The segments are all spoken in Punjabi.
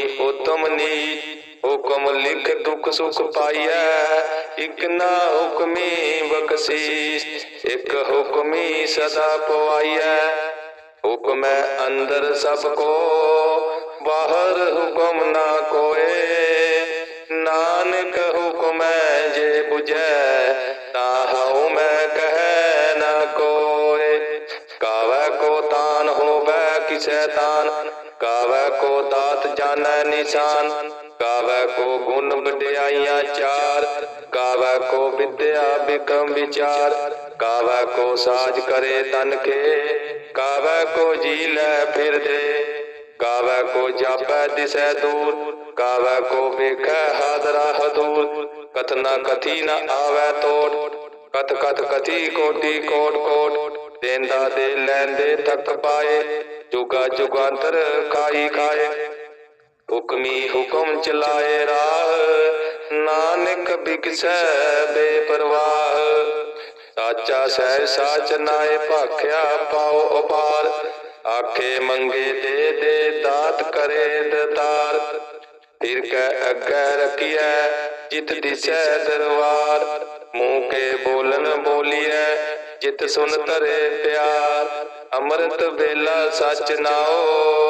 ਹੁਕਮੀ ਉਤਮ ਹੁਕਮ ਲਿਖ ਦੁਖ ਸੁਖ ਪਾਈਐ। ਇਕ ਨਾ ਹੁਕਮੀ ਬਖਸ਼ੀਸ਼, ਇਕ ਹੁਕਮੀ ਸਦਾ ਪਵਾਈਐ। ਹੁਕਮੈ ਅੰਦਰ ਸਭ ਕੋ, ਬਾਹਰ ਹੁਕਮ ਨਾ ਕੋਏ। ਨਾਨਕ ਹੁਕਮੈ ਜੇ 부ਜੈ ਤਾ ਹਉ ਮੈਂ ਕਹਿ ਨਾ ਕੋਏ। ਕਾਵੈ ਕੋ ਤਾਨ ਹੋਵੈ, ਕਿਸੈ ਤਾਨ ਨਿਸ਼ਾਨ। ਕਾਵੈ ਕੋ ਗੁਣ ਵਡਿਆਈਆਂ ਚਾਰ, ਕਾਵੈ ਕੋ ਵਿਦਿਆ ਬਿਕਮ ਵਿਚਾਰ, ਕਾਵੈ ਕੋ ਸਾਜ ਕਰੇ ਤਨ ਕੇ, ਕਾਵੈ ਕੋ ਜੀ ਲੈ ਫਿਰਦੇ ਕਾਵੈ ਕੋ ਜਾਪੈ ਦਿਸੈ ਦੂਰ, ਕਾਵੈ ਕੋ ਵੇਖੈ ਹਾਦਰਾ ਹਦੂਰ ਕਥਨਾ ਕਥੀ ਨ ਆਵੈ ਤੋਟ ਕਥ ਕਥ ਕਥੀ ਕੋਟੀ ਕੋਟ ਕੋਟ, ਦੇਂਦਾ ਦੇ ਲੈਂਦੇ ਤੱਕ ਪਾਏ, ਜੁਗਾ ਜੁਗਾਂਤਰ ਖਾਈ ਖਾਏ ਹੁਕਮੀ ਹੁਕਮ ਚਲਾਏ ਰਾਹ, ਨਾਨਕ ਬਿਕਸੈ ਬੇਪਰਵਾਹ। ਸਾਚਾ ਸਹਿ ਸਾਚ ਨਾਏ ਭਾਖਿਆ ਪਾਉ ਉਪਾਰ ਆਖੇ ਮੰਗੇ ਦੇ ਦੇ ਦਾਤ ਕਰੇ ਦਤਾਰ। ਫਿਰ ਕੈ ਅੱਗੇ ਰਖੀਐ, ਜਿਤ ਦਿਸੈ ਦਰਬਾਰ ਮੂੰਹ ਕੇ ਬੋਲਨ ਬੋਲੀਐ, ਜਿਤ ਸੁਨ ਤਰੇ ਪਿਆਰ। ਅੰਮ੍ਰਿਤ ਵੇਲਾ ਸਚ ਨਾਓ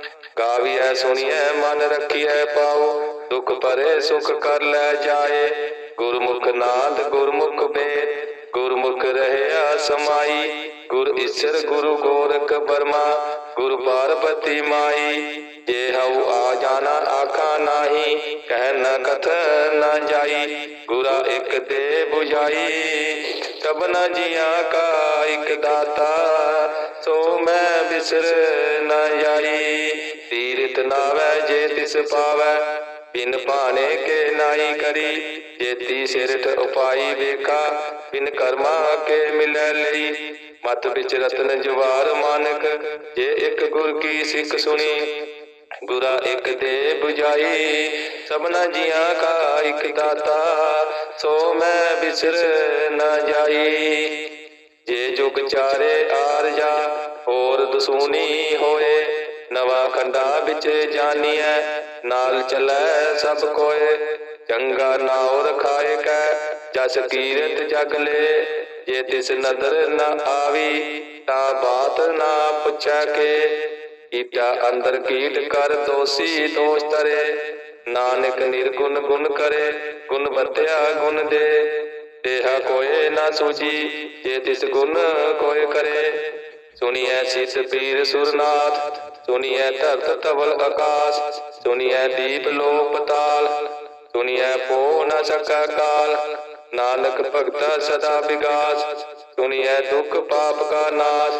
ਗਾਵੀਐ, ਸੁਣੀਐ, ਮਨ ਰੱਖੀਐ ਪਾਉ ਦੁਖ ਭਰੇ, ਸੁਖ ਕਰ ਲੈ ਜਾਏ। ਗੁਰਮੁਖ ਨਾਦ, ਗੁਰਮੁਖ ਵੇਦ ਗੁਰਮੁਖ ਰਹਿਆ ਸਮਾਈ। ਗੁਰ ਈਸ਼ਰ, ਗੁਰੂ ਗੋਰਖ ਬਰਮਾ ਗੁਰ ਪਾਰਬਤੀ ਮਾਈ, ਜੇ ਹਉ ਆ ਜਾਣਾ ਆਖਾ ਨਾਹੀ, ਕਹਿ ਨ ਕਥ ਨ ਜਾਈ, ਗੁਰਾ ਇਕ ਦੇ 부ਝਾਈ ਤਬ ਜੀਆਂ ਕਾ ਇਕ ਦਾਤਾ, ਸੋ ਮੈਂ ਬਿਸਰ ਨ ਜਾਈ। ਤੀਰਤ ਨਾਵੈ ਜੇ ਤਿਸ ਪਾਵੈ, ਬਿਨ ਭਾਣੇ ਕੇ ਨਾਈ ਕਰੀ। ਜੇਤੀ ਸਿਰਠ ਉਪਾਈ ਵੇਖਾ, ਬਿਨ ਕਰਮਾ ਕੇ ਮਿਲੈ ਲਈ। ਮਤ ਵਿੱਚ ਰਤਨ ਜਵਾਰ ਮਾਨਕ, ਜੇ ਇੱਕ ਗੁਰ ਕੀ ਸਿੱਖ ਸੁਣੀ, ਗੁਰਾ ਇੱਕ ਦੇ 부ਝਾਈ ਸਭਨਾ ਜੀਆਂ ਕਾ ਇੱਕ ਦਾਤਾ, ਸੋ ਮੈਂ ਬਿਸਰ ਨਾ ਜਾਈ। ਜੇ ਜੁਗ ਚਾਰੇ ਆਰਜਾ ਹੋਰ ਦਸੂਨੀ ਹੋਏ, ਨਵਾ ਖੰਡਾ ਵਿੱਚ ਜਾਨੀਐ, ਨਾਲ ਚੱਲੈ ਸਭ ਕੋਏ, ਚੰਗਾ ਨਾਉ ਰਖਾਏ ਕੈ, ਜਸ ਕੀਰਤ ਜਗ ਲੈ। ਜੇ ਤਿਸ ਨਦਰ ਨਾ ਆਵੀ, ਤਾਂ ਬਾਤ ਨਾ ਪੁੱਛੈ ਕੇ। ਕੀਟਾ ਅੰਦਰ ਕੀਟ ਕਰ, ਦੋਸੀ ਦੋਸ਼ ਤਰੇ ਨਾਨਕ ਨਿਰਗੁਣ ਗੁਣ ਕਰੇ, ਗੁਣ ਵਤਿਆ ਗੁਣ ਦੇ। ਦੇਹਾ ਕੋਏ ਨਾ ਸੂਜੀ ਜੇ ਤਿਸ ਗੁਣ ਕੋਏ ਕਰੇ। ਸੁਣੀਐ ਸਿਸ ਪੀਰ ਸੁਰਨਾਥ, ਸੁਣੀਐ ਧਰਤ ਤਵਲ ਆਕਾਸ਼, ਸੁਣੀਐ ਦੀਪ ਲੋ ਪਤਾਲ ਸੁਣੀਐ ਪੋ ਨਾ ਸਕਾ ਕਾਲ ਨਾਨਕ ਭਗਤਾ ਸਦਾ ਵਿਗਾਸ, ਸੁਣੀਐ ਦੁਖ ਪਾਪ ਕਾ ਨਾਸ਼,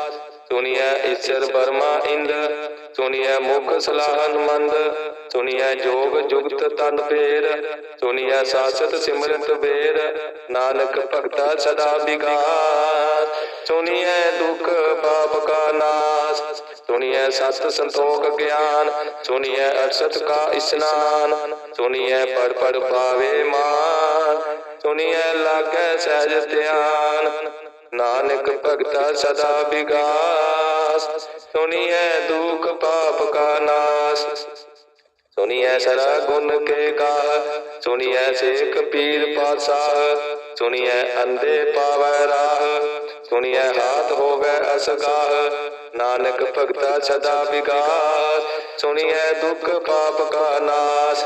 ਸੁਣੀਐ ਈਸ਼ਰ ਬਰਮਾ ਇੰਦ ਸੁਣੀਐ ਮੁਖ ਸਲਾਹਨ ਮੰਦ, ਸੁਣੀਐ ਜੋਗ ਜੁਗਤ ਤਨ ਫੇਰ ਸੁਣੀਐ ਸਾਸਤ ਸਿਮਰਤ ਵੇਰ, ਨਾਨਕ ਭਗਤਾ ਸਦਾ ਵਿਗਾਸ, ਸੁਣੀਐ ਦੁਖ ਪਾਪ ਕਾ ਨਾਸ, ਸੁਣੀਐ ਸਤ ਸੰਤੋਖ ਗਿਆਨ, ਸੁਣੀਐ ਅਰਸਤ ਕਾ ਇਸਨਾਨ, ਸੁਣੀਐ ਪੜ ਪੜ ਪਾਵੇ ਮਾਨ। ਸੁਣੀਐ ਲਾਗੈ ਸਹਿਜ ਧਿਆਨ। ਨਾਨਕ ਭਗਤਾ ਸਦਾ ਵਿਗਾਸ। ਸੁਣੀਐ ਦੁਖ ਪਾਪ ਕਾ ਨਾਸ। ਸੁਣੀਐ ਸਰਾ ਗੁਣ ਕੇ ਗਾ ਸੁਣੀਐ ਸੇਖ ਪੀਰ ਪਾਤਸ਼ਾਹ। ਸੁਣੀਐ ਅੰਦੇ ਪਾਵੈ ਰਾਹ। ਸੁਣੀਐ ਹਾਥ ਹੋਵੇ ਅਸਗਾਹ। ਨਾਨਕ ਭਗਤਾ ਸਦਾ ਵਿਗਾਸ। ਸੁਣੀਐ ਦੁਖ ਪਾਪ ਕਾ ਨਾਸ।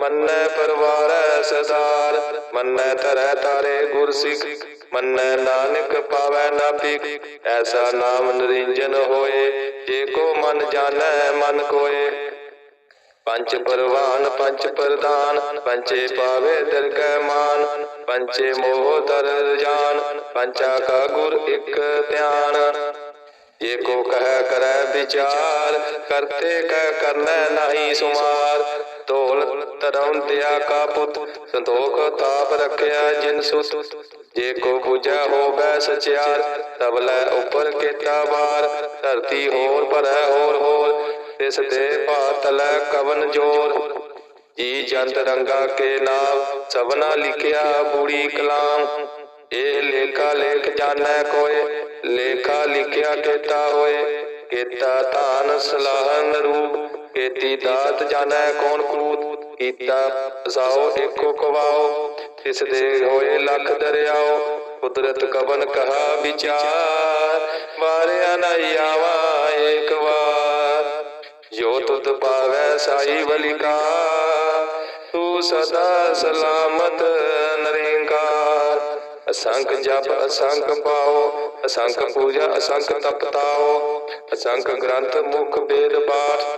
ਮੰਨੈ ਪਰਵਾਰੈ ਸਦਾਰ, ਮੰਨੈ ਧਰੈ ਤਾਰੇ ਗੁਰ ਸਿੱਖ ਮੰਨੈ ਨਾਨਕ ਪਾਵੈ ਨਾ ਭਿਖ ਐਸਾ ਨਾਮ ਨਿਰੰਜਨ ਹੋਏ, ਜੇ ਕੋ ਮਨ ਜਾਣੈ, ਮਨ ਕੋਏ। ਪੰਚ ਪਰਵਾਨ, ਪੰਚ ਪ੍ਰਦਾਨ ਪੰਚੇ ਪਾਵੇ ਦਰਗਹਿ ਮਾਨ, ਪੰਚੇ ਮੋਹ ਦਰ ਜਾਨ ਪੰਚਾ ਕਾ ਗੁਰ ਇਕ ਧਿਆਨ। ਜੇ ਕੋ ਕਹ ਕਰੈ ਵਿਚਾਰ, ਕਰਤੇ ਕਹਿ ਕਰਨੈ ਨਹੀਂ ਸੁਮਾਰ ਢੋਲ ਧਰਮ ਦਿਆ ਕਾ ਪੁੱਤ, ਸੰਤੋਖ ਤਾਪ ਰਖਿਆ ਜਿਨ ਸੁਤ। ਜੇ ਕੋ 부ਜੈ ਹੋਵੈ ਸਚਿਆਰ, ਤਬ ਲੈ ਉਪਰ ਕੇਤਾ ਬਾਰ ਧਰਤੀ ਹੋਰ ਭਰੈ ਹੋਰ ਹੋਰ, ਤਿਸ ਦੇ ਭਾਤਲੈ ਕਵਨ ਜੋਰ। ਜੀ ਜੰਤ ਰੰਗਾ ਕੇ ਨਾਮ, ਸਭਨਾ ਲਿਖਿਆ ਬੂੜੀ ਕਲਾਮ। ਇਹ ਲੇਖਾ ਲੇਖ ਜਾਣੈ ਕੋਏ, ਲੇਖਾ ਲਿਖਿਆ ਕੇਤਾ ਹੋਏ। ਕੇਤਾ ਧਾਨ ਸਲਾਹਨ ਰੂਪ ਕੇਤੀ ਦਾਤ ਜਾਣੈ ਕੌਣ ਕੂਤ? ਕੀਤਾ ਸਾਓ ਏਕੋ ਕਵਾਓ ਤਿਸ ਦੇ ਹੋਏ ਲੱਖ ਦਰਿਆਓ, ਕੁਦਰਤ ਕਵਨ ਕਹਾ ਵਿਚਾਰ? ਵਾਰਿਆ ਨਾ ਆਵਾ ਏਕ ਵਾਰ। ਜੋ ਤੁਧ ਪਾਵੈ ਸਾਈ ਬਲਿਕਾ ਤੂੰ ਸਦਾ ਸਲਾਮਤ ਨਰੇਂਕਾਰ। ਅਸੰਖ ਜਪ, ਅਸੰਖ ਪਾਓ, ਅਸੰਖ ਪੂਜਾ, ਅਸੰਖ ਤਪਤਾਓ, ਅਸੰਖ ਗ੍ਰੰਥ ਮੁਖ ਬੇਦ ਪਾਠ।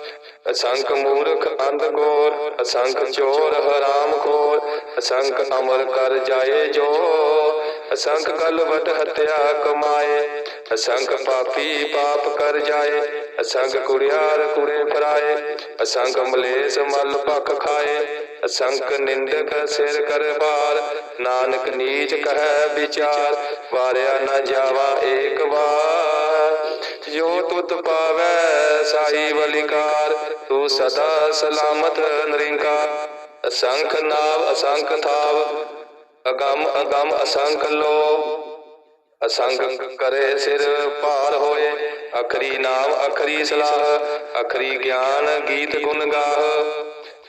ਅਸੰਖ ਮੂਰਖ ਅੰਧ ਗੋਰ ਅਸੰਖ ਚੋਰ ਹਰਾਮ ਖੋਰ, ਅਸੰਖ ਅਮਰ ਕਰ ਜਾਏ ਜੋ ਅਸੰਖ ਕਲਵਟ ਹਤਿਆ ਕਮਾਏ, ਅਸੰਖ ਪਾਪੀ ਪਾਪ ਕਰ ਜਾਏ, ਅਸੰਖ ਕੁੜਿਆਰ ਕੁੜੇ ਫਰਾਏ, ਅਸੰਖ ਮਲੇਸ ਮਲ ਭਖ ਖਾਏ, ਅਸੰਖ ਨਿੰਦਕ ਸਿਰ ਕਰ ਬਾਰ ਨਾਨਕ ਨੀਚ ਕਹੈ ਵਿਚਾਰ, ਵਾਰਿਆ ਨਾ ਜਾਵਾ ਏਕ ਵਾਰ। ਜੋ ਤੁਤ ਪਾਵੈ ਸਾਈ ਬਲਿਕਾਰ ਤੂੰ ਸਦਾ ਸਲਾਮਤ ਨਰਿੰਕਾਰ। ਅਸੰਖ ਨਾਵ ਅਸੰਖ ਥਾਵ, ਅਗੰਮ ਅਗੰਮ ਅਸੰਖ ਲੋ ਅਸੰਗ ਕਰੇ ਸਿਰ ਭਾਰ ਹੋਏ, ਅਖਰੀ ਨਾਮ ਅਖਰੀ ਸਲਾਹ, ਅਖਰੀ ਗਿਆਨ ਗੀਤ ਗੁਣ ਗਾਹ।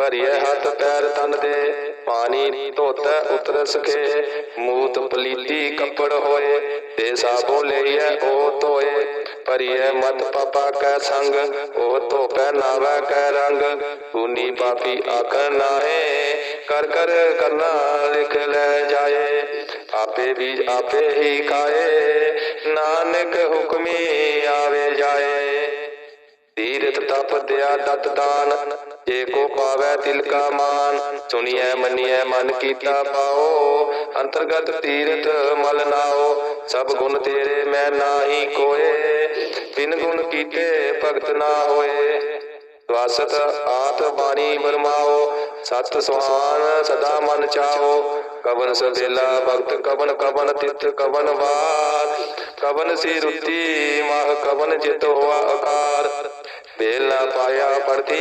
ਭਰੀਏ ਹੱਥ ਪੈਰ ਤਨ ਦੇ, ਪਾਣੀ ਧੋਤੈ ਉਤਰ ਸਕੇ ਮੂਤ ਪਲੀਤੀ ਕੱਪੜ ਹੋਏ ਤੇ ਸਾਬੋ ਲਈਐ ਉਹ ਧੋਏ। ਭਰੀਏ ਮਤ ਪਾਪਾ ਕੈ ਸੰਗ ਉਹ ਧੋਪੈ ਨਾਵੈ ਕੈ ਰੰਗ। ਤੂਨੀ ਪਾਪੀ ਆਖ ਨਾਹੇ, ਕਰ ਕਰ ਕਰਨਾ ਲਿਖ ਲੈ ਜਾਏ। ਆਪੇ ਬੀਜ ਆਪੇ ਹੀ ਖਾਏ, ਨਾਨਕ ਹੁਕਮੀ ਆਵੇ ਜਾਏ। ਤੀਰਥ ਤਪ ਦਿਆ ਦਤ ਦਾਨ ਜੇ ਕੋ ਪਾਵੈ ਤਿਲ ਮਾਨ, ਸੁਣੀਐ, ਮੰਨੀਐ, ਮਨ ਕੀਤਾ ਪਾਓ। ਅੰਤਰਗਤ ਤੀਰਥ ਮਲ ਨਾਓ, ਸਭ ਗੁਣ ਤੇਰੇ ਮੈਂ ਨਾਹੀ ਕੋਏ। ਬਿਨ ਗੁਣ ਕੀਤੇ ਭਗਤ ਨਾ ਹੋਏ। ਸਵਾਸਤ ਆਤ ਬਾਣੀ ਬਰਮਾਓ, ਸਤ ਸੁਹਾਨ ਸਦਾ ਮਨ ਚਾਓ। ਕਵਨ ਸਵੇਲਾ ਭਗਤ, ਕਵਨ ਕਵਨ ਤਿਤ ਕਵਨ ਵਾਰ। ਕਵਨ ਸੀ ਰੁੱਤੀ ਮਾਹ ਕਵਨ ਜਿਤ ਹੋਆ ਆਕਾਰ ਵੇਲਾ ਪਾਇਆ ਪੜਤੀ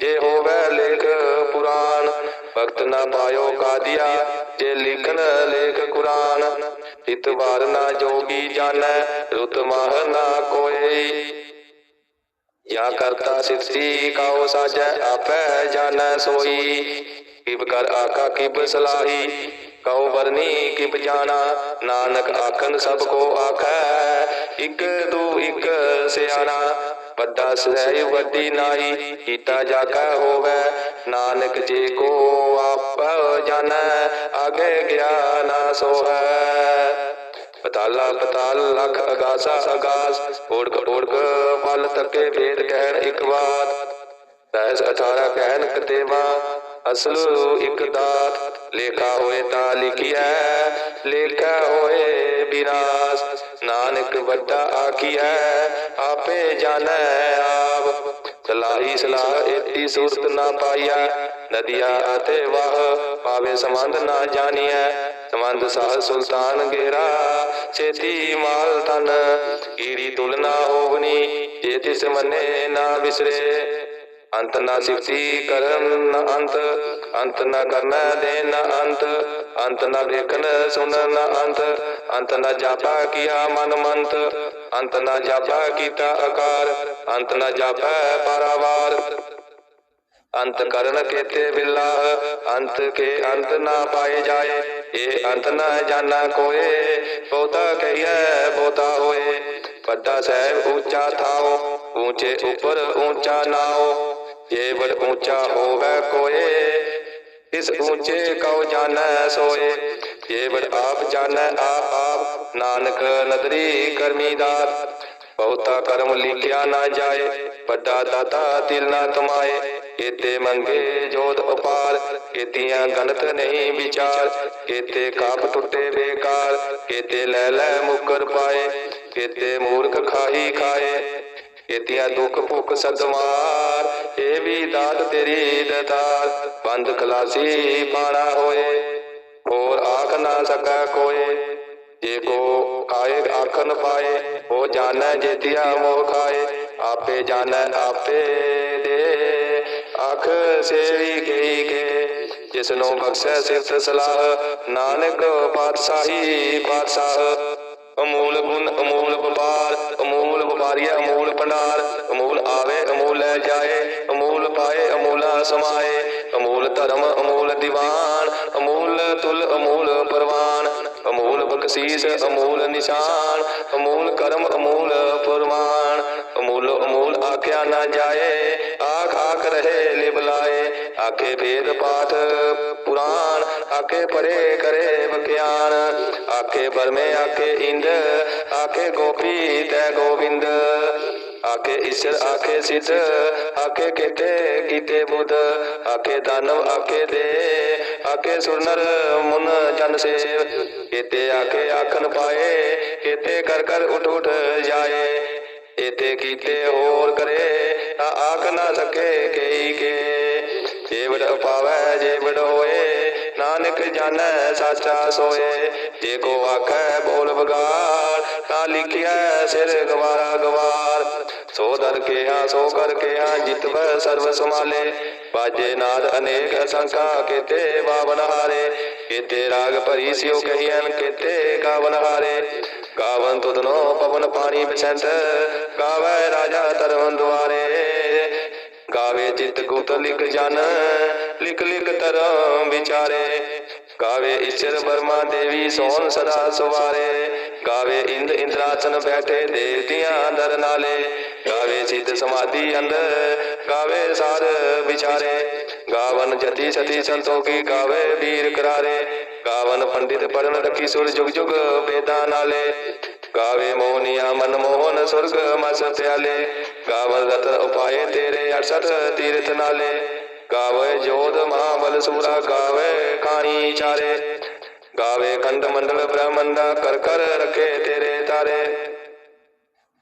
ਜੇ ਹੋਵੇ ਲੇਖ ਪੁਰਾਨ ਭਗਤ ਨਾ ਪਾਇਓ ਕਾਦੀਆ, ਜੇ ਲਿਖਨ ਲੇਖ ਕੁਰਾਨ। ਹਿਤ ਵਾਰ ਨਾ ਜੋਗੀ ਜਾਣੈ, ਰੁਤ ਮਾਹ ਨਾ ਕੋਈ ਯਾ ਕਰਤਾ ਸਿਰਤੀ ਕਾਉ ਸਾਜੈ, ਆਪੈ ਜਾਣੈ ਸੋਈ। ਕਿਬ ਕਰ ਆਕਾ ਕਿਬ ਸਲਾਹੀ, ਕਉ ਵਰਨੀ, ਕਿਬ ਜਾਣਾ। ਨਾਨਕ ਆਖਨ ਸਭ ਕੋ ਆਖੈ, ਇਕ ਦੂ ਇਕ ਸਿਆਣਾ। ਵੱਡਾ ਸਹਿ ਵੱਡੀ ਨਾਹੀ, ਕੀਤਾ ਜਾਕਾ ਹੋਵੇ। ਨਾਨਕ ਜੇ ਕੋ ਆਪ ਜਾਣੈ ਆਗੇ ਗਿਆਨ ਸੋਹੈ। ਪਤਾਲਾ ਪਤਾਲ ਲਖ ਅਗਾਸਾ ਅਗਾਸ ਓੜਕ ਓੜਕ ਪਲ ਤੱਕੇ ਵੇਦ ਕਹਿਣ ਇੱਕ ਬਾਤ ਦਸ 18 ਕਹਿਣ ਕਤੇਵਾ ਅਸਲ ਇੱਕ ਦਾਤ। ਲੇਖਾ ਹੋਏ ਤਾਂ ਲਿਖਿਆ ਲੇਖਾ ਹੋਏ ਬਿਨਾਸ ਨਾਨਕ ਵੱਡਾ ਆਖੀਐ ਆਪੇ ਜਾਣੈ ਆਪ। ਸਲਾਹੀ ਸਲਾਹ ਏਤੀ ਸੂਰਤ ਨਾ ਪਾਈਆ ਨਦੀਆ ਅਤੇ ਵਾਹ ਪਾਵੇ ਸੰਬੰਧ ਨਾ ਜਾਣੀਐ। ਸੰਬੰਧ ਸਾਹ ਸੁਲਤਾਨ ਗੇਰਾ, ਛੇਤੀ ਮਾਲ ਤਨ ਕੀੜੀ ਤੁਲਨਾ ਹੋਵਨੀ, ਜੇ ਤਿਸ ਮੰਨੇ ਨਾ ਵਿਸਰੇ। ਅੰਤ ਨਾ ਸਿਫਤੀ ਕਰਨ ਨਾ ਅੰਤ ਅੰਤ ਨਾ ਕਰਨਾ ਦੇ ਨਾ ਅੰਤ। ਅੰਤ ਨਾ ਵੇਖਣ ਸੁਣਨ ਨ ਅੰਤ। ਅੰਤ ਨਾ ਜਾਪਾ ਕੀਆ ਮਨ ਮੰਤ, ਅੰਤ ਨਾ ਜਾਪਾ ਕੀਤਾ ਆਕਾਰ ਅੰਤ ਨਾ ਜਾਪੈ ਪਾਰਾਵਾਰ। ਅੰਤ ਕਰਨ ਕੇਤੇ ਬਿਲਾ ਅੰਤ ਕੇ ਅੰਤ ਨਾ ਪਾਏ ਜਾਏ ਇਹ ਅੰਤ ਨਾ ਜਾਣਾ ਕੋਏ, ਬਹੁਤਾ ਕਹੀਐ, ਬਹੁਤਾ ਹੋਏ। ਵੱਡਾ ਸਹਿਬ ਉੱਚਾ ਥਾਓ ਉੱਚੇ ਉੱਪਰ ਉੱਚਾ ਨਾਓ, ਜੇ ਬੜ ਉੱਚਾ ਹੋਵੇ ਕੋਏ, ਇਸ ਉੱਚੇ ਕਉ ਜਾਣੈ ਸੋਏ। ਜੇ ਆਪ ਜਾਣੈ ਆਪ ਆਪ ਨਾਨਕ ਨਦਰੀ ਕਰਮੀਦਾਰ ਬਹੁਤਾ ਕਰਮ ਲਿਖਿਆ ਨਾ ਜਾਏ, ਵੱਡਾ ਦਾਤਾ ਦਿਲ ਨਾ ਤਮਾਏ ਕੀਤੇ ਮੰਗੇ ਜੋਤ ਉਪਾਰ, ਕੀਤੀਆਂ ਗਣਤ ਨਹੀਂ ਵਿਚਾਰ। ਕੀਤੇ ਕਾਪ ਟੁੱਟੇ ਬੇਕਾਰ, ਕੀਤੇ ਲੈ ਲੈ ਮੁਕਰ ਪਾਏ। ਕੀਤੇ ਮੂਰਖ ਖਾਹੀ ਖਾਏ, ਕੀਤੀਆਂ ਦੁੱਖ ਭੁੱਖ ਸਦਮਾਰ। ਇਹ ਵੀ ਦਾਤ ਤੇਰੀ ਦਤਾਰ, ਬੰਦ ਖਲਾਸੀ ਪਾਣਾ ਹੋਏ। ਹੋਰ ਆਖ ਨਾ ਸਕੈ ਕੋਏ ਜੇ ਕੋ ਆਏ ਆਖਨ ਪਾਏ ਉਹ ਜਾਣੈ ਜੇਤਿਆ ਮੋਹ ਖਾਏ। ਆਪੇ ਜਾਣੈ ਆਪੇ ਦੇ। ਆਖ ਸੇਵੀ ਗਈ ਕੇ, ਜਿਸਨੂੰ ਬਖਸ਼ੈ ਸਿਫਤ ਸਲਾਹ, ਨਾਨਕ ਪਾਤਸ਼ਾਹੀ ਪਾਤਸ਼ਾਹ। ਅਮੂਲ ਗੁਣ, ਅਮੂਲ ਵਪਾਰ, ਅਮੂਲ ਵਪਾਰੀਆ, ਅਮੂਲ ਭੰਡਾਰ। ਅਮੂਲ ਆਵੇ, ਅਮੂਲ ਲੈ ਜਾਏ ਅਮੂਲ ਪਾਏ ਅਮੂਲਾ ਸਮਾਏ ਅਮੂਲ ਧਰਮ, ਅਮੂਲ ਦੀਵਾਨ, ਅਮੂਲ ਤੁਲ, ਅਮੂਲ ਪਰਵਾਨ, ਅਮੂਲ ਬਖਸ਼ੀਸ, ਅਮੂਲ ਨਿਸ਼ਾਨ, ਅਮੂਲ ਕਰਮ, ਅਮੂਲ ਪਰਮਾਨ ਅਮੂਲ ਅਮੂਲ ਆਖਿਆ ਨਾ ਜਾਏ, ਆਖ ਆਖ ਰਹੇ ਲਿਬਲਾਏ ਆਖੇ ਵੇਦ ਪਾਠ ਪੁਰਾਣ, ਆਖੇ ਪਰੇ ਕਰੇ ਵਿਗਿਆਨ, ਆਖੇ ਬਰਮੇ ਆਖੇ ਇੰਦ, ਆਖੇ ਗੋਪੀ, ਤੈ ਗੋਬਿੰਦ ਆਖੇ ਈਸ਼ਰ ਆਖੇ ਸਿੱਧ ਆਖੇ ਕੀਤੇ ਕੀਤੇ ਬੁੱਧ ਆਖੇ ਦਾਨਵ ਆਖੇ ਦੇ ਆਖੇ ਸੁਰਨਰ ਮੁਨ ਜਨ ਸੇਵ ਕੀਤੇ ਆਖੇ ਆਖਨ ਪਾਏ ਕੀਤੇ ਕਰ ਕਰ ਉਠ ਉਠ ਜਾਏ ਇਤੇ ਕੀਤੇ ਹੋਰ ਕਰੇ ਤਾਂ ਆਖ ਨਾ ਸਕੇ ਕਈ ਕੇ ਜੇਵੜ ਪਾਵੈ ਜੇਵੜ ਹੋਏ ਨਾਨਕ ਜਾਣੈ ਸਾਚਾ ਸੋਏ ਜੇ ਕੋ ਆਖੈ ਬੋਲ ਬਗਾਰ ਤਾਂ ਲਿਖਿਆ ਸਿਰ ਗਵਾਰਾ ਗਵਾਰ ਸੋ ਦਰ ਕੇ ਹਾਂ ਸੋ ਕਰ ਕੇ ਹਾਂ ਜਿਤਵੈ ਸਰਬ ਸਮਾਲੇ ਬਾਜੇ ਨਾਦ ਅਨੇਕ ਅਸੰਖਾ, ਕੀਤੇ ਬਾਵਨ ਹਾਰੇ। ਕੀਤੇ ਰਾਗ ਭਰੀ ਸਿਓ ਕਹੀਐਨ, ਕੀਤੇ ਗਾਵਨ ਹਾਰੇ। ਗਾਵਨ ਤੁਧਨੋ ਪਵਨ ਪਾਣੀ ਬਸੰਤ ਗਾਵੇ ਰਾਜਾ ਧਰਮ ਦੁਆਰੇ। ਗਾਵੇ ਜਿਤ ਗੁਪਤ ਲਿਖ ਜਨ, ਲਿਖ ਲਿਖ ਧਰਮ ਵਿਚਾਰੇ। ਗਾਵੇ ਈਸ਼ਰ ਬਰਮਾ ਦੇਵੀ ਸੋਨ ਸਦਾ ਸਵਾਰੇ। ਗਾਵੇ ਇੰਦ ਇੰਦਰਾਸਨ ਬੈਠੇ ਦੇਵਤਿਆਂ ਦਰ ਨਾਲੇ। ਗਾਵੇ ਸਿੱਧ ਸਮਾਧੀ ਅੰਦਰ, ਗਾਵੇ ਸਾਰ ਵਿਚਾਰੇ ਗਾਵਨ ਜਤੀ ਸਤੀ ਸੰਤੋਖੀ ਗਾਵੇ ਵੀਰ ਕਰਾਰੇ। ਗਾਵਨ ਪੰਡਿਤ ਪੜਨ ਰਖੀ ਸੁਰ ਜੁਗ ਜੁਗ ਵੇਦਾਂ ਨਾਲੇ। ਗਾਵੇ ਮੋਹਨੀਆ ਮਨ ਮੋਹਨ ਸੁਰਗ ਮਸ ਪਿਆਲੇ ਗਾਵਨ ਰਤ ਉਪਾਏ ਤੇਰੇ 68 ਤੀਰਥ ਨਾਲੇ। ਗਾਵੇ ਜੋਧ ਮਹਾਬਲ ਸੂਰਾ ਗਾਵੇ ਕਾਣੀ ਚਾਰੇ। ਗਾਵੇ ਖੰਡ ਮੰਡਲ ਬ੍ਰਹਮੰਡਾ ਕਰ ਕਰ ਰਖੇ ਤੇਰੇ ਤਾਰੇ।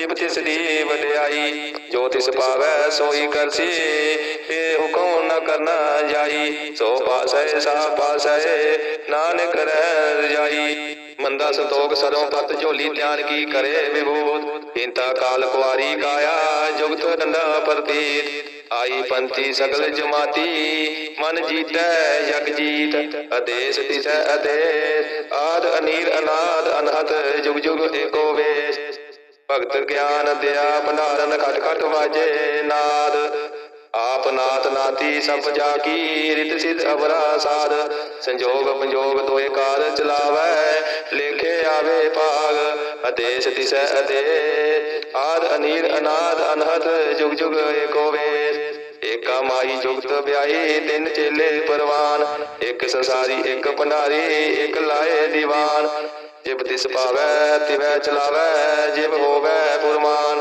ਜਿਬ ਤਿਸ ਦੀ ਵਡਿਆਈ, ਜੋ ਤਿਸ ਪਾਵੈ ਸੋਈ ਕਰਸੀ ਏ ਹੁਕਮ ਨ ਕਰਨਾ ਜਾਈ, ਸੋ ਪਾਸੈ, ਸਾ ਪਾਸੈ, ਨਾਨਕ ਰਹਿ ਜਾਈ। ਮੰਦਾ ਸੰਤੋਖ ਸਰੋਂ ਪਤ ਝੋਲੀ ਧਿਆਨ ਕੀ ਕਰੇ ਵਿਭੂਤ ਇੰਤਾ ਕਾਲ ਕੁਆਰੀ ਕਾਇਆ ਜੁਗਤ ਡੰਡਾ ਪ੍ਰਤੀਤ। ਆਈ ਪੰਥੀ ਸਗਲ ਜਮਾਤੀ, ਮਨ ਜੀਤੈ ਜਗ ਜੀਤ, ਅਦੇਸ ਤਿਸੈ ਅਦੇਸ। ਆਦ ਅਨੀਰ ਅਨਾਦ ਅਨਹਤ ਜੁਗ ਜੁਗ ਏਕੋ ਵੇਸ। ਭਗਤ ਗਿਆਨ ਦਿਆ ਭੰਡਾਰਨ ਘਟ ਘਟ ਵਾਜੇ ਨਾਦ। ਆਪ ਨਾਥ ਨਾਤੀ ਸਭ ਜਾ ਕੀ ਰਿਤ ਸਿਧ ਅਵਰਾ ਸਾਧ ਸੰਜੋਗ ਪੰਜੋਗ ਦੋਏ ਕਾਰ ਚਲਾਵੈ, ਲੇਖੇ ਆਵੇ ਭਾਗ। ਅਦੇਸ ਤਿਸੈ ਅਦੇ ਆਦ ਅਨੀਰ ਅਨਾਦ ਅਨਹਤ ਜੁਗ ਜੁਗ ਏਕੋ ਵੇਸ। ਏਕਾ ਮਾਈ ਜੁਗਤ ਵਿਆਹੀ, ਤਿੰਨ ਚੇਲੇ ਪਰਵਾਨ। ਇੱਕ ਸੰਸਾਰੀ, ਇੱਕ ਭੰਡਾਰੀ, ਇੱਕ ਲਾਏ ਦੀਵਾਨ। ਜਿਬ ਤਿਸ ਪਾਵੈ ਤਿਵੈ ਚਲਾਵੈ, ਜਿਬ ਹੋਵੈ ਪੁਰਮਾਨ।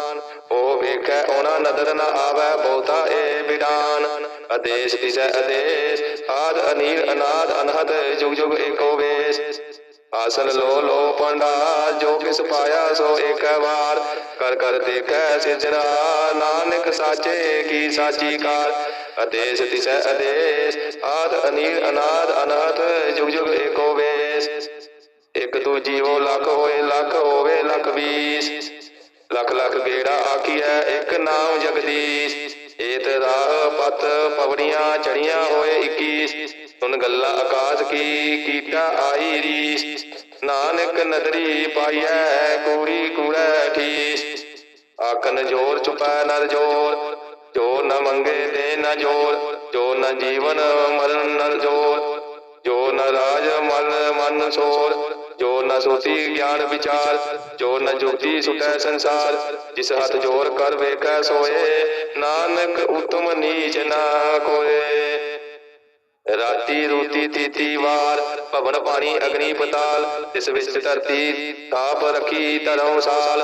ਉਹ ਵੇਖੈ ਉਹਨਾਂ ਨਦਰ ਨ ਆਵੈ, ਬਹੁਤਾ ਏ ਬਿਡਾਨ। ਆਦੇਸ਼ ਤਿਸੈ ਆਦੇਸ਼, ਆਦ ਅਨੀਲ, ਅਨਾਦ, ਅਨਹਦ, ਜੁਗ ਜੁਗ ਏਕੋ ਵੇਸ। ਆਸਨ ਲੋ ਲੋ ਪੰਡਾ ਜੋ ਕਿਸ ਪਾਇਆ ਸੋ ਏਕ ਵਾਰ। ਕਰ ਕਰ ਦੇਖੈ ਸਿਜਰਾ ਨਾਨਕ ਸਾਚੇ ਕੀ ਸਾਚੀ ਕਾਰ। ਆਦੇਸ਼ ਤਿਸੈ ਆਦੇਸ਼, ਆਦ ਅਨੀਲ, ਅਨਾਦ, ਅਨਹਦ, ਜੁਗ ਜੁਗ ਏਕੋ ਵੇਸ। ਇੱਕ ਦੂ ਜੀਵੋ ਲੱਖ ਹੋਏ, ਲੱਖ ਹੋਵੇ, ਲੱਖ ਵੀਸ ਲੱਖ ਲੱਖ ਗੇੜਾ ਆਖੀਐ, ਇੱਕ ਨਾਮ ਜਗਦੀਸ਼। ਏਤ ਰਾਹ ਪਤ ਪਵੜੀਆਂ ਚੜੀਆਂ ਹੋਏ 21 ਸੁਨ ਗੱਲਾਂ ਆਕਾਸ਼ ਕੀ, ਕੀਟਾ ਆਈ ਰੀਸ। ਨਾਨਕ ਨਦਰੀ ਪਾਈਐ, ਕੂੜੀ ਕੂੜੈ ਠੀਸ। ਆਖਨ ਜੋਰ ਚੁਪੈ ਨਰ ਜੋਰ, ਜੋ ਨ ਮੰਗੇ ਦੇ ਨ ਜੋਰ, ਜੋ ਨ ਜੀਵਨ ਮਰਨ ਨਰ ਜੋਰ, ਜੋ ਨ ਰਾਜ ਮਲ ਮਨ ਸੋਰ। ਜੋ ਨ ਸੋਤੀ ਗਿਆਨ ਵਿਚਾਰ, ਜੋ ਨ ਜੁਗਤੀ ਸੁਟੈ ਸੰਸਾਰ, ਜਿਸ ਹੱਥ ਜੋਰ ਕਰ ਵੇਖੈ ਸੋਏ, ਨਾਨਕ ਉਤਮ ਨੀਚ ਨਾ ਕੋਏ। ਰਾਤੀ ਰੂਤੀ ਤੀਤੀ ਵਾਰ, ਭਵਨ ਪਾਣੀ ਅਗਨੀ ਪਤਾਲ ਇਸ ਵਿੱਚ ਧਰਤੀ ਤਾਪ ਰੱਖੀ ਧਰਮ ਸਾਲ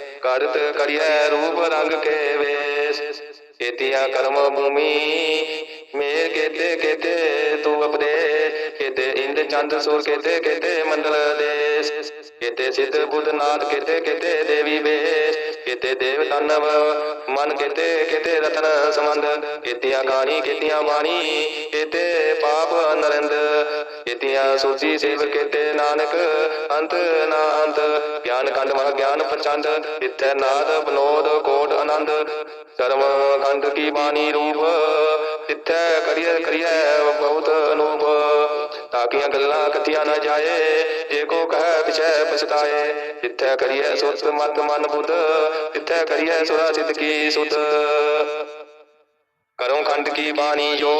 ਕਰਤ ਕਰਿਐ ਰੂਪ ਰੰਗ ਕੇ ਵੇਸ। ਇਤਿਆ ਕਰਮ ਭੂਮੀ ਮੇਰ ਕੇਤੇ ਕੇਤੇ ਤੂੰ ਅਪਦੇ ਕੇਤੇ ਇੰਦ ਚੰਦ ਸੂਰ ਕੇਤੇ ਕੇਤੇ ਮੰਡਲ ਦੇਸ। ਕੇਤੇ ਸਿੱਧ ਬੁੱਧ ਨਾਥ ਕੇਤੇ ਕੇਤੇ ਦੇਵੀ ਵੇਸ। ਕੇਤੇ ਦੇਵ ਤਨਵ, ਮਨ ਕੇਤੇ ਕੇਤੇ ਰਤਨ ਸੰਬੰਧ, ਕੇਤੀਆਂ ਗਾਣੀ ਕੇਤੀਆਂ ਬਾਣੀ ਕੇਤੇ ਪਾਪ ਨਰਿੰਦ, ਕੇਤੀਆਂ ਸੋਚੀ ਸੇਵ, ਕੇਤੇ ਨਾਨਕ, ਅੰਤ ਨਾ ਅੰਤ, ਗਿਆਨ ਕੰਡ ਮਹ ਗਿਆਨ ਪ੍ਰਚੰਡ ਇਥੈ ਨਾਦ ਬਨੋਦ, ਕੋਟ ਆਨੰਦ, ਕਰਮ ਕੰਡ ਕੀ ਬਾਣੀ ਰੂਪ, ਤਿੱਥੈ ਕਰੀਐ ਕਰੀਏ ਬਹੁਤ ਅਨੂਪ। ਤਾਕੀਆਂ ਗੱਲਾਂ ਕਥੀਆਂ ਨਾ ਜਾਏ। ਜੇ ਕੋ ਕਹੈ ਪਿਛੈ ਪਛਤਾਏ ਤਿੱਥੈ ਕਰੀਐ ਸੁਰਤ ਮਤ ਮਨ ਬੁੱਧ ਤਿੱਥੈ ਕਰੀਐ ਸੁਰਾ ਸਿੱਧ ਕੀ ਕਰੋ ਖੰਡ ਕੀ ਬਾਣੀ ਜੋ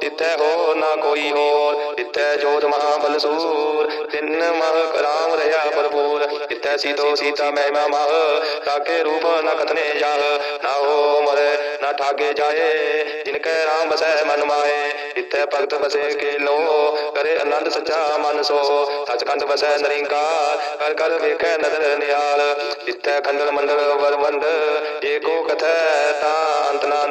ਤਿੱਥੈ ਹੋ ਨਾ ਕੋਈ ਹੋਰ, ਤਿੱਥੈ ਜੋਤ ਮਹਾਬਲ ਸੂਰ, ਤਿੰਨ ਮਹ ਰਾਮ ਰਹਾ ਭਰਪੂਰ, ਤਿੱਥੈ ਸੀਤੋ ਸੀਤਾ ਮਹਿਮਾ ਮਹ ਤਾਕੇ ਰੂਪ ਨ ਕਥਨੇ ਜਾਹ, ਨਾ ਹੋ ਮਰੇ, ਨਾ ਠਾਗੇ ਜਾਏ, ਜਿਨ ਕੈ ਰਾਮ ਬਸੈ ਮਨ ਮਾਏ ਤਿੱਥੈ ਭਗਤ ਬਸੇ ਕੇ ਲੋ ਕਰੇ ਆਨੰਦ ਸੱਚਾ ਮਨ ਸੋ, ਸਚਖੰਡ ਬਸੈ ਨਰਿੰਕਾਰ, ਕਰ ਕਰ ਵੇਖੈ ਨਦਰ ਨਿਹਾਲ, ਤਿੱਥੈ ਖੰਡਨ ਮੰਡਲ ਵਰਵੰਦ ਏਕੋ ਕਥੈ ਤਾਂ ਅੰਤ ਨਾ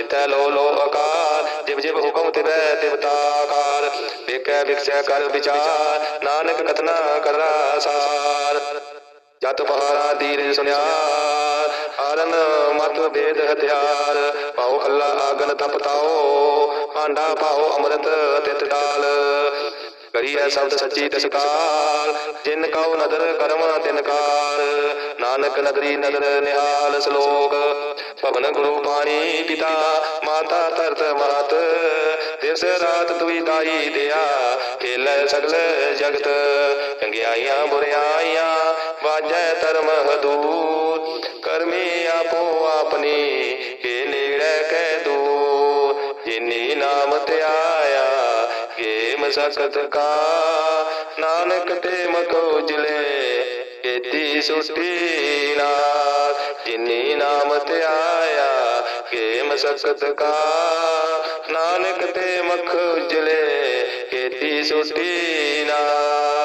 ਅੰਤ ਲੋ ਲੋ ਆਕਾਰ, ਜਿਵ ਜਿਵ ਹੁਕਮ ਤਿਵੈ ਤਿਵਤਾਕਾਰ ਵੇਖੈ, ਵਿਖਸੈ, ਕਰ ਵਿਚਾਰ, ਨਾਨਕ ਕਥਨਾ ਕਰਦਾ ਸਾਰ ਜਤ ਪਹਾਰਾ ਦੀਰ ਸੁਨਿਆ ਆਰਨ ਮਤ ਭੇਦ ਹਥਿਆਰ। ਪਾਓ ਖੱਲਾ ਆਗਨ ਤਪਤਾਓ ਭਾਂਡਾ ਪਾਓ ਅੰਮ੍ਰਿਤ ਤਿਤ ਡਾਲ ਕਰੀਐ ਸ਼ਬਦ ਸੱਚੀ ਤਸਕਾਰ ਜਿਨ ਕਉ ਨਦਰ ਕਰਮ ਤਿਨ ਕਾਰ। ਨਾਨਕ ਨਦਰੀ ਨਦਰ ਨਿਹਾਲ ਸ਼ਲੋਕ। ਭਵਨ ਗੁਰੂ ਪਾਣੀ ਪਿਤਾ, ਮਾਤਾ ਧਰਤ ਮਾਤ ਦਿਵਸ ਰਾਤ ਦੁਈ ਤਾਈ ਦਿਆ, ਖੇਲੇ ਸਗਲ ਜਗਤ। ਚੰਗਿਆਈਆਂ ਬੁਰਿਆਈਆਂ, ਵਾਜੈ ਧਰਮ ਹਦੂਤ। ਕਰਮੀ ਆਪੋ ਆਪਣੀ, ਕੇ ਨੇੜੇ ਕਹਿ ਦੂਰ ਜਿਨੀ ਨਾਮ ਧਿਆਇਆ ਕੇ ਮਸਕਤ ਕਾ। ਨਾਨਕ ਤੇ ਮਕੋ ਜਲੇ ਕੀਤੀ ਸੁਟੀ ਨਾਥ ਜਿਨੀ ਨਾਮ ਧਿਆਇਆ ਕੇ ਮਸਕਤ ਕਾ। ਨਾਨਕ ਤੇ ਮਖ ਉਜਲੇ ਕੀਤੀ ਸੁਟੀ ਨਾਥ